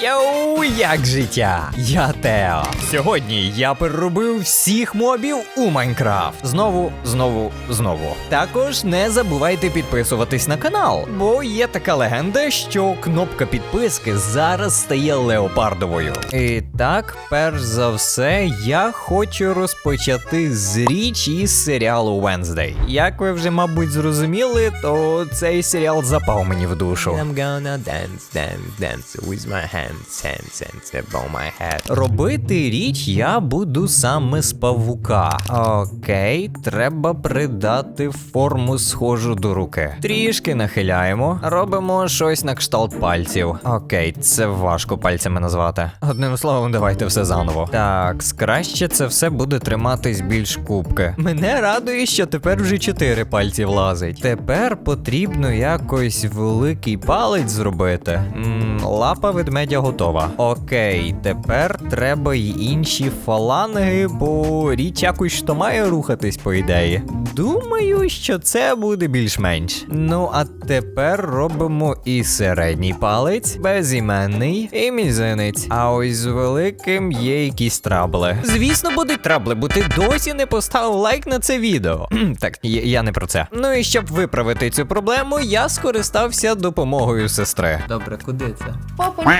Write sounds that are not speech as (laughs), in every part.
有。Як життя? Я Тео. Сьогодні я переробив всіх мобів у Майнкрафт. Знову, знову, знову. Також не забувайте підписуватись на канал, бо є така легенда, що кнопка підписки зараз стає леопардовою. І так, перш за все, я хочу розпочати з річ із серіалу Wednesday. Як ви вже, мабуть, зрозуміли, то цей серіал запав мені в душу. I'm gonna dance, dance, dance with my hands, hands, hands above my head. Робити річ я буду саме з павука. Окей, треба придати форму схожу до руки. Трішки нахиляємо, робимо щось на кшталт пальців. Окей, це важко пальцями назвати. Одним словом, давайте все заново. Так, краще це все буде триматись більш кубки. Мене радує, що тепер вже чотири пальці влазить. Тепер потрібно якось великий палець зробити. м лапа ведмедя готова. Окей, тепер треба й інші фаланги, бо річ якось що має рухатись, по ідеї. Думаю, що це буде більш-менш. Ну, а тепер робимо і середній палець, безіменний, і мізинець. А ось з великим є якісь трабли. Звісно, будуть трабли, бо ти досі не поставив лайк на це відео. Так, я, я не про це. Ну і щоб виправити цю проблему, я скористався допомогою сестри. Добре, куди це? Попа,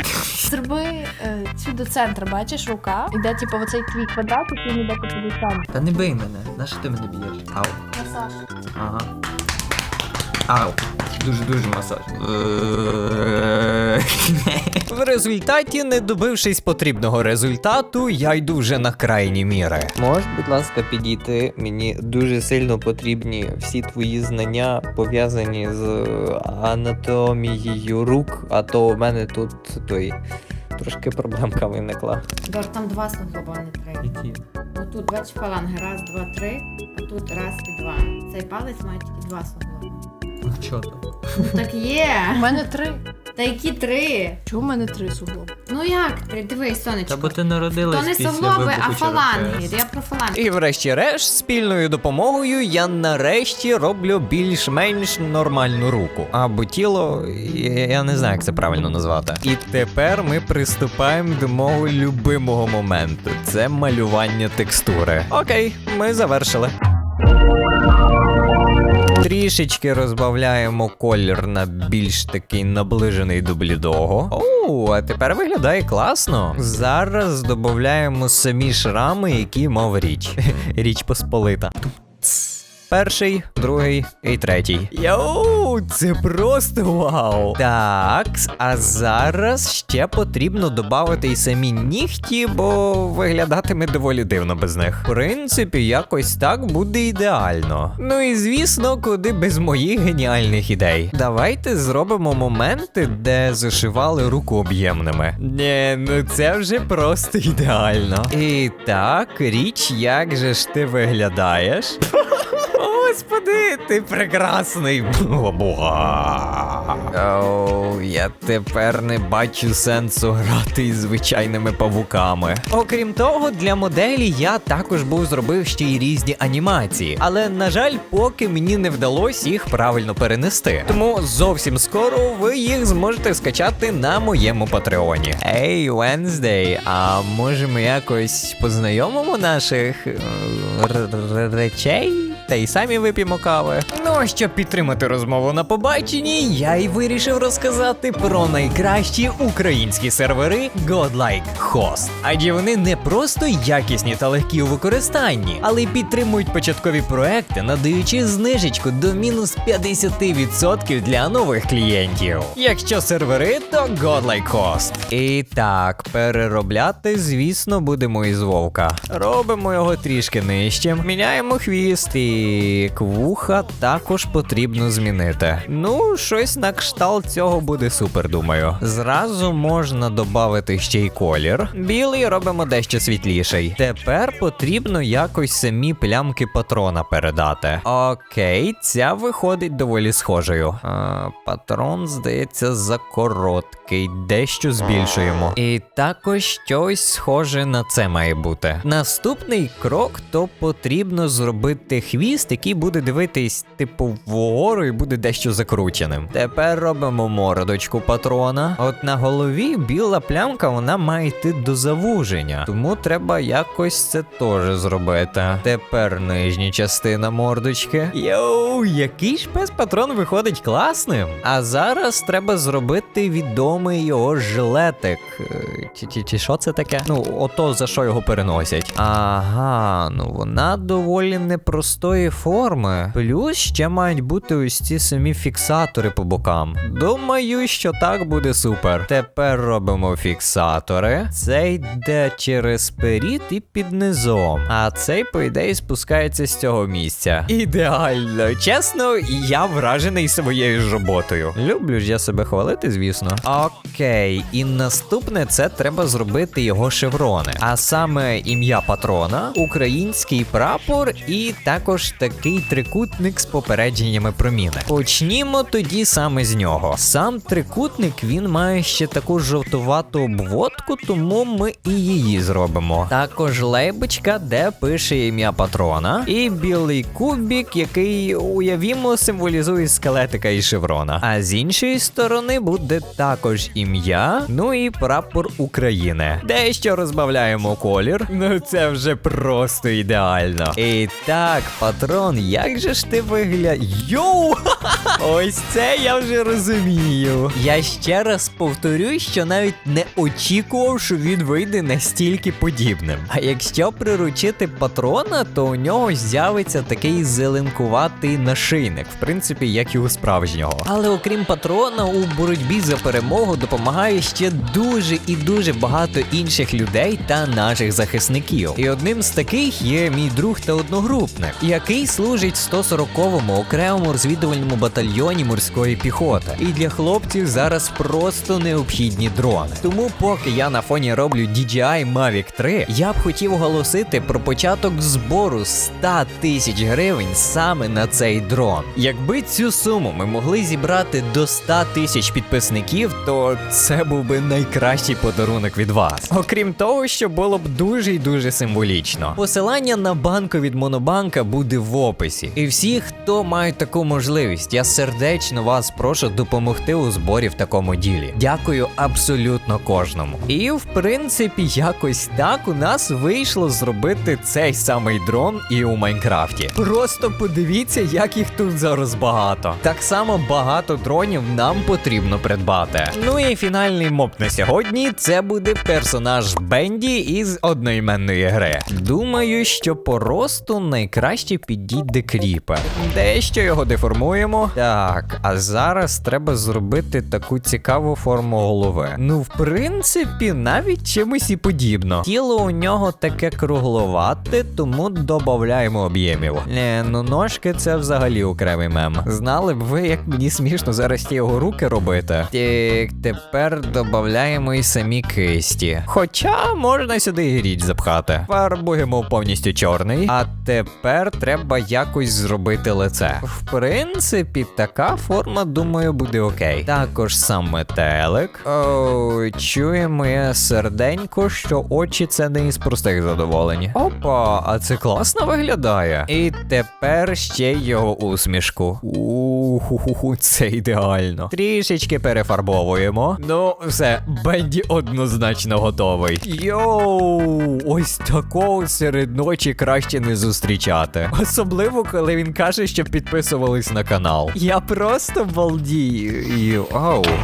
зроби е, цю до центру, бачиш, рука. Іде, типу, оцей твій квадрат, і він іде по тобі центр. Та не бий мене. На що ти мене б'єш? Ау. Масаж. Ага. Ау. Дуже-дуже масаж. В результаті, не добившись потрібного результату, я йду вже на крайні міри. Можеш, будь ласка, підійти? Мені дуже сильно потрібні всі твої знання пов'язані з анатомією рук, а то в мене тут той трошки проблемка виникла. Дор, там два суглоба, не три. Які? Отут тут бачиш фаланги, раз, два, три, а тут раз і два. Цей палець має тільки два суглоба. Ну чого то? Ну так є. У мене три. Та які три? Чого в мене три суглоби? Ну як три? Дивись, Та бо ти народилась То не після суглоби, вибуху а фаланги. ЧРПС. Я про фаланги. І врешті-решт, спільною допомогою я нарешті роблю більш-менш нормальну руку. Або тіло, я я не знаю, як це правильно назвати. І тепер ми приступаємо до мого любимого моменту. Це малювання текстури. Окей, ми завершили. Трішечки розбавляємо колір на більш такий наближений до блідого. Оу, а тепер виглядає класно. Зараз додаємо самі шрами, які мав річ. (laughs) Річ посполита. Перший, другий і третій. Йоу, це просто вау! Так, а зараз ще потрібно додати й самі нігті, бо виглядатиме доволі дивно без них. В принципі, якось так буде ідеально. Ну і звісно, куди без моїх геніальних ідей. Давайте зробимо моменти, де зашивали руку об'ємними. Ні, ну це вже просто ідеально. І так, річ, як же ж ти виглядаєш? Господи, ти прекрасний. О, Бога. Оу, я тепер не бачу сенсу грати із звичайними павуками. Окрім того, для моделі я також був зробив ще й різні анімації, але на жаль, поки мені не вдалося їх правильно перенести. Тому зовсім скоро ви їх зможете скачати на моєму патреоні. Ей, Wednesday, а може ми якось познайомимо наших е, р- р- речей? Та й самі вип'ємо кави. Ну а щоб підтримати розмову на побаченні, я й вирішив розказати про найкращі українські сервери Godlike Host. Адже вони не просто якісні та легкі у використанні, але й підтримують початкові проекти, надаючи знижечку до мінус 50% для нових клієнтів. Якщо сервери, то Godlike Host. І так, переробляти, звісно, будемо із вовка. Робимо його трішки нижчим, міняємо хвіст і вуха також потрібно змінити. Ну, щось на кшталт цього буде супер, думаю. Зразу можна додати ще й колір. Білий робимо дещо світліший. Тепер потрібно якось самі плямки патрона передати. Окей, ця виходить доволі схожою. А, патрон, здається, за короткий, дещо збільшуємо. І також щось схоже на це має бути. Наступний крок то потрібно зробити хвіст хвіст, який буде дивитись, типу, вгору і буде дещо закрученим. Тепер робимо мордочку патрона. От на голові біла плямка вона має йти до завуження, тому треба якось це теж зробити. Тепер нижня частина мордочки. Йоу, який ж пес патрон виходить класним. А зараз треба зробити відомий його жилетик. Е, Чи, що це таке? Ну, ото за що його переносять. Ага, ну вона доволі непростої форми. Плюс ще мають бути ось ці самі фіксатори по бокам. Думаю, що так буде супер. Тепер робимо фіксатори. Це йде через перід і під низом. А цей, по ідеї, спускається з цього місця. Ідеально. Чесно, я вражений своєю ж роботою. Люблю ж я себе хвалити, звісно. Окей, і наступне це треба зробити його шеврони. А саме ім'я патрона, український прапор і також такий трикутник з попередженнями про міни. Почнімо тоді саме з нього. Сам трикутник він має ще таку жовтувату обводку, тому ми і її зробимо. Також лейбочка, де пише ім'я патрона, і білий кубік, який уявімо символізує скелетика і шеврона. А з іншої сторони буде також ім'я, ну і прапор України. Дещо розбавляємо колір. Ну це вже просто ідеально. І так, патрон, як же ж ти вигляд? Йоу! (laughs) Ось це я вже розумію. Я ще раз повторюю, що навіть не очікував, що він вийде настільки подібним. А якщо приручити патрона, то у нього з'явиться такий зеленкуватий нашийник, в принципі, як і у справжнього. Але окрім патрона, у боротьбі за перемогу допомагає ще дуже і дуже багато інших людей та наших захисників. І одним з таких є мій друг та одногрупник, який служить в 140-му окремому розвідувальному батальйоні морської піхоти. І для хлопців зараз просто необхідні дрони. Тому, поки я на фоні роблю DJI Mavic 3, я б хотів оголосити про початок збору 100 тисяч гривень саме на цей дрон. Якби цю суму ми могли зібрати до 100 тисяч підписників, то це був би найкращий подарунок від вас. Окрім того, що було б дуже і дуже символічно. Посилання на банку від Монобанка буде в описі. І всі, хто мають таку можливість, я сердечно вас прошу допомогти у зборі в такому ділі. Дякую абсолютно кожному. І в принципі, якось так у нас вийшло зробити цей самий дрон і у Майнкрафті. Просто подивіться, як їх тут зараз багато. Так само багато дронів нам потрібно придбати. Ну і фінальний моб на сьогодні це буде персонаж Бенді із одноіменної гри. Думаю, що по росту найкраще підійде кріпер. Дещо його деформуємо. Так, а зараз треба зробити таку цікаву форму голови. Ну, в принципі, навіть чимось і подібно. Тіло у нього таке кругловате, тому додаємо об'ємів. Не, ну ножки це взагалі окремий мем. Знали б ви, як мені смішно зараз ті його руки робити. Так, тепер додаємо і самі кисті. Хоча можна сюди і річ запхати. Фарбуємо повністю чорний. А тепер треба якось зробити лице. В принципі, така форма, думаю, буде окей. Також сам метелик. О, чує моє серденько, що очі це не із простих задоволень. Опа, а це класно виглядає. І тепер ще його усмішку. Уху, це ідеально. Трішечки перефарбовуємо. Ну, все, Бенді однозначно готовий. Йоу, ось такого серед ночі краще не зустрічати. Особливо, коли він каже, що підписувались на канал. Я просто балдію. Ау,